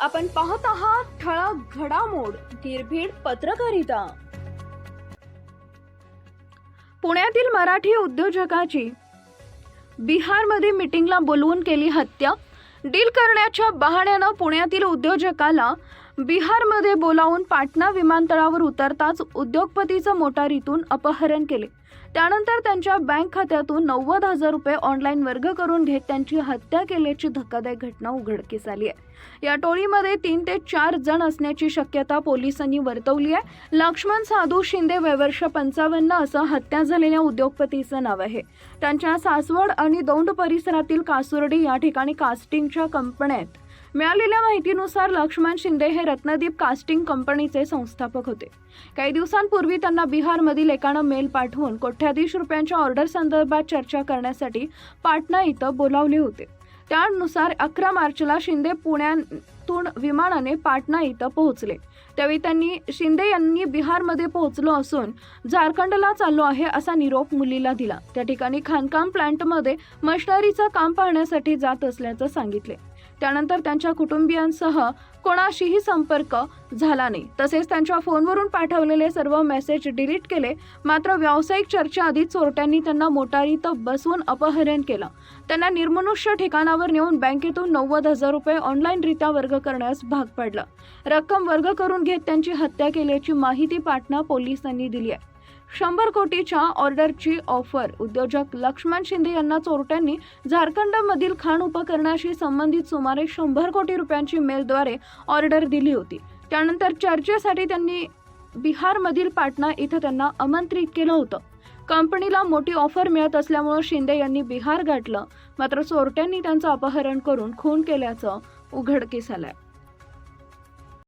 आपण पाहत आहात ठळक घडामोड निर्भीड पत्रकारिता. पुण्यातील मराठी उद्योजकाची बिहारमध्ये मिटिंगला बोलवून केली हत्या. डील करण्याच्या बहाण्यानं पुण्यातील उद्योजकाला बिहारमध्ये बोलावून पाटणा विमानतळावर उतरताच उद्योगपतीचं मोटारीतून अपहरण केले. त्यानंतर त्यांच्या बँक खात्यातून नव्वद हजार रुपये ऑनलाईन वर्ग करून घेत त्यांची हत्या केल्याची धक्कादायक घटना उघडकीस आली आहे. या टोळीमध्ये तीन ते चार जण असण्याची शक्यता पोलिसांनी वर्तवली आहे. लक्ष्मण साधू शिंदे वयवर्ष पंचावन्न असं हत्या झालेल्या उद्योगपतीचं नाव आहे. त्यांच्या सासवड आणि दौंड परिसरातील कासुर्डी या ठिकाणी कास्टिंगच्या कंपन्यात मिळालेल्या माहितीनुसार लक्ष्मण शिंदे हे रत्नदीप कास्टिंग कंपनीचे संस्थापक होते. काही दिवसांपूर्वी त्यांना बिहारमधील एकानं मेल पाठवून कोट्याधीश रुपयांच्या ऑर्डर संदर्भात चर्चा करण्यासाठी पाटणा इथं बोलावले होते. त्यानुसार अकरा मार्चला शिंदे पुण्यातून विमानाने पाटणा इथं पोहोचले. त्यावेळी त्यांनी शिंदे यांनी बिहारमध्ये पोहोचलो असून झारखंडला चाललो आहे असा निरोप मुलीला दिला. त्या ठिकाणी खाणकाम प्लांटमध्ये मशनरीचं काम पाहण्यासाठी जात असल्याचं सांगितले. त्यानंतर त्यांच्या कुटुंबियांसह कोणाशीही संपर्क झाला नाही. तसेच त्यांच्या फोनवरून पाठवलेले सर्व मेसेज डिलीट केले. मात्र व्यावसायिक चर्चा आधी चोरट्यांनी त्यांना मोटारीत बसवून अपहरण केलं. त्यांना निर्मनुष्य ठिकाणावर नेऊन बँकेतून नव्वद हजार रुपये ऑनलाईनरित्या वर्ग करण्यास भाग पडलं. रक्कम वर्ग करून घेत त्यांची हत्या केल्याची माहिती पाटणा पोलिसांनी दिली आहे. शंभर कोटीच्या ऑर्डरची ऑफर उद्योजक लक्ष्मण शिंदे यांना चोरट्यांनी झारखंडमधील खाण उपकरणाशी संबंधित सुमारे शंभर कोटी रुपयांची मेलद्वारे ऑर्डर दिली होती. त्यानंतर चर्चेसाठी त्यांनी बिहारमधील पाटणा इथं त्यांना आमंत्रित केलं होतं. कंपनीला मोठी ऑफर मिळत असल्यामुळं शिंदे यांनी बिहार गाठलं. मात्र चोरट्यांनी त्यांचं अपहरण करून खून केल्याचं उघडकीस आलंय.